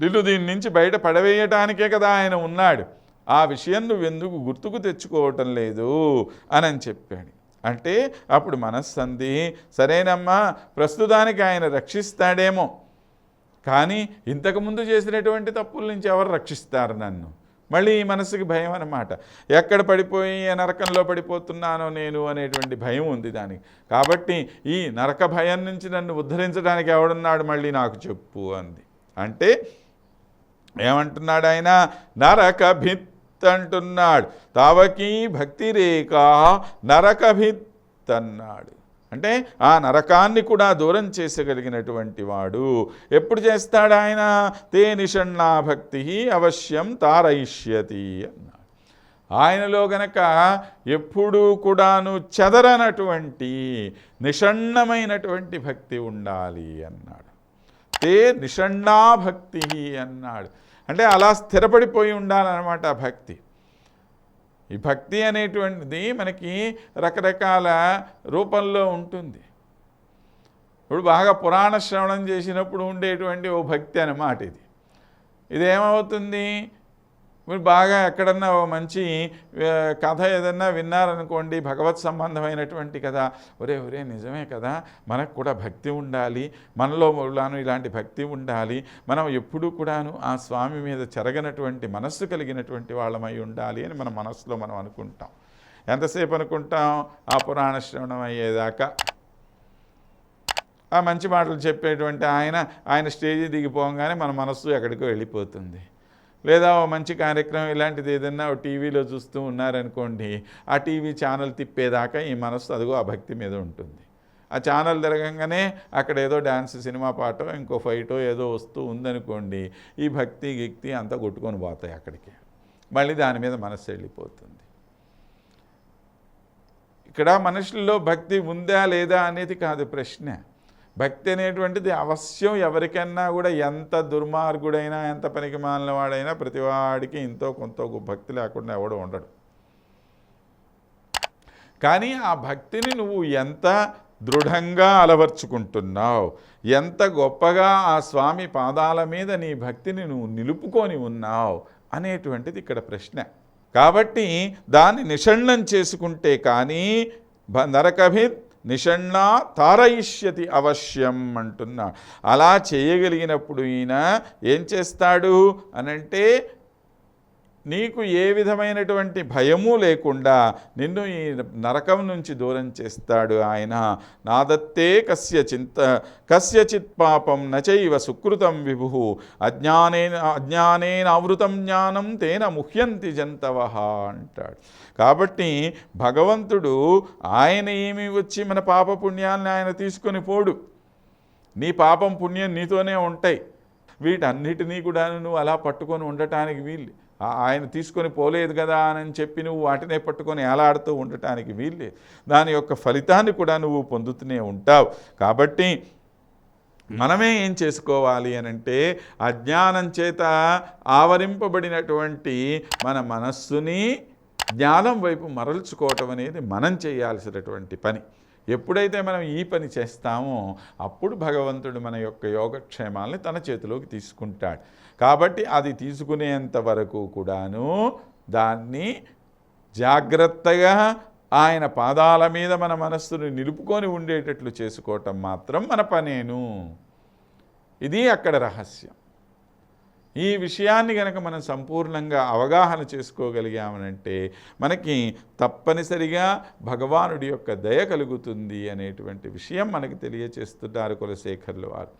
నిన్ను దీని నుంచి బయట పడవేయటానికే కదా ఆయన ఉన్నాడు. ఆ విషయం నువ్వెందుకు గుర్తుకు తెచ్చుకోవటం లేదు అని అని చెప్పాడు. అంటే అప్పుడు మనస్సంది సరేనమ్మా ప్రస్తుతానికి ఆయన రక్షిస్తాడేమో. కానీ ఇంతకుముందు చేసినటువంటి తప్పుల నుంచి ఎవరు రక్షిస్తారు నన్ను? మళ్ళీ ఈ మనసుకి భయం అనమాట ఎక్కడ పడిపోయి నరకంలో పడిపోతున్నానో నేను అనేటువంటి భయం ఉంది దానికి. కాబట్టి ఈ నరక భయం నుంచి నన్ను ఉద్ధరించడానికి ఎవడున్నాడు మళ్ళీ నాకు చెప్పు అంది. అంటే ఏమంటున్నాడు ఆయన నరకభిత్ అంటున్నాడు తావకీ భక్తి రేఖ నరకభిత్ అన్నాడు అంటే ఆ నరకాన్ని కూడా దూరం చేసగలిగినటువంటి వాడు ఎప్పుడు చేస్తాడు ఆయన తే నిషణా భక్తి అవశ్యం తారయిష్యతి అన్నాడు. ఆయనలో గనక ఎప్పుడూ కూడాను చెదరనటువంటి నిషణ్ణమైనటువంటి భక్తి ఉండాలి అన్నాడు. తే నిషణ్ణా భక్తి అన్నాడు. అంటే అలా స్థిరపడిపోయి ఉండాలన్నమాట ఆ భక్తి. ఈ భక్తి అనేటువంటిది మనకి రకరకాల రూపంలో ఉంటుంది. ఇప్పుడు బాగా పురాణ శ్రవణం చేసినప్పుడు ఉండేటువంటి ఓ భక్తి అన్నమాట ఇది. ఇదేమవుతుంది? మీరు బాగా ఎక్కడన్నా ఓ మంచి కథ ఏదన్నా విన్నారనుకోండి భగవత్ సంబంధమైనటువంటి కథ ఒరే ఒరే నిజమే కదా మనకు కూడా భక్తి ఉండాలి మనలో కూడాను ఇలాంటి భక్తి ఉండాలి మనం ఎప్పుడూ కూడాను ఆ స్వామి మీద చెరగనటువంటి మనస్సు కలిగినటువంటి వాళ్ళమై ఉండాలి అని మన మనస్సులో మనం అనుకుంటాం. ఎంతసేపు అనుకుంటాం? ఆ పురాణ శ్రవణం అయ్యేదాకా. ఆ మంచి మాటలు చెప్పేటువంటి ఆయన ఆయన స్టేజీ దిగిపోగానే మన మనస్సు ఎక్కడికో వెళ్ళిపోతుంది. లేదా ఓ మంచి కార్యక్రమం ఇలాంటిది ఏదన్నా ఓ టీవీలో చూస్తూ ఉన్నారనుకోండి ఆ టీవీ ఛానల్ తిప్పేదాకా ఈ మనస్సు అదిగో ఆ భక్తి మీద ఉంటుంది. ఆ ఛానల్ తిరగంగానే అక్కడ ఏదో డ్యాన్స్ సినిమా పాటో ఇంకో ఫైటో ఏదో వస్తూ ఉందనుకోండి ఈ భక్తి గిక్తి అంతా కొట్టుకొని పోతాయి అక్కడికి. మళ్ళీ దాని మీద మనస్సు వెళ్ళిపోతుంది. ఇక్కడ మనుషుల్లో భక్తి ఉందా లేదా అనేది కాదు ప్రశ్న. భక్తి అనేటువంటిది అవశ్యం ఎవరికన్నా కూడా ఎంత దుర్మార్గుడైనా ఎంత పనికి మాలిన వాడైనా ప్రతివాడికి ఇంతో కొంత భక్తి లేకుండా ఎవడు ఉండడు. కానీ ఆ భక్తిని నువ్వు ఎంత దృఢంగా అలవర్చుకుంటున్నావు ఎంత గొప్పగా ఆ స్వామి పాదాల మీద నీ భక్తిని నువ్వు నిలుపుకొని ఉన్నావు అనేటువంటిది ఇక్కడ ప్రశ్న. కాబట్టి దాన్ని నిషణం చేసుకుంటే కానీ భ- నరకభిత్ నిషణ్ణ తారయిష్యతి అవశ్యం అంటున్నా అలా చేయగలిగినప్పుడు ఈయన ఏం చేస్తాడు అనంటే నీకు ఏ విధమైనటువంటి భయము లేకుండా నిన్ను ఈ నరకం నుంచి దూరం చేస్తాడు ఆయన. నాదత్తే కస్య చింత కస్యచిత్ పాపం నచైవ సుకృతం విభు. అజ్ఞానేన అజ్ఞానేన ఆవృతం జ్ఞానం తేన ముహ్యంతి జంతవ అంటాడు. కాబట్టి భగవంతుడు ఆయన ఏమి వచ్చి మన పాప పుణ్యాన్ని ఆయన తీసుకొని పోడు. నీ పాపం పుణ్యం నీతోనే ఉంటాయి. వీటన్నిటినీ కూడా నువ్వు అలా పట్టుకొని ఉండటానికి వీలు ఆయన తీసుకొని పోలేదు కదా అని చెప్పి నువ్వు వాటినే పట్టుకొని ఏలాడుతూ ఉండటానికి వీలు దాని యొక్క ఫలితాన్ని కూడా నువ్వు పొందుతూనే ఉంటావు. కాబట్టి మనమే ఏం చేసుకోవాలి అని అంటే అజ్ఞానం చేత ఆవరింపబడినటువంటి మన మనస్సుని జ్ఞానం వైపు మరల్చుకోవటం అనేది మనం చేయాల్సినటువంటి పని. ఎప్పుడైతే మనం ఈ పని చేస్తామో అప్పుడు భగవంతుడు మన యొక్క యోగక్షేమాల్ని తన చేతిలోకి తీసుకుంటాడు. కాబట్టి అది తీసుకునేంత వరకు కూడాను దాన్ని జాగ్రత్తగా ఆయన పాదాల మీద మన మనస్సును నిలుపుకొని ఉండేటట్లు చేసుకోవటం మాత్రం మన పనేను. ఇది అక్కడ రహస్యం. ఈ విషయాన్ని కనుక మనం సంపూర్ణంగా అవగాహన చేసుకోగలిగామనంటే మనకి తప్పనిసరిగా భగవానుడి యొక్క దయ కలుగుతుంది అనేటువంటి విషయం మనకి తెలియచేస్తున్నారు కులశేఖర్లు వారు.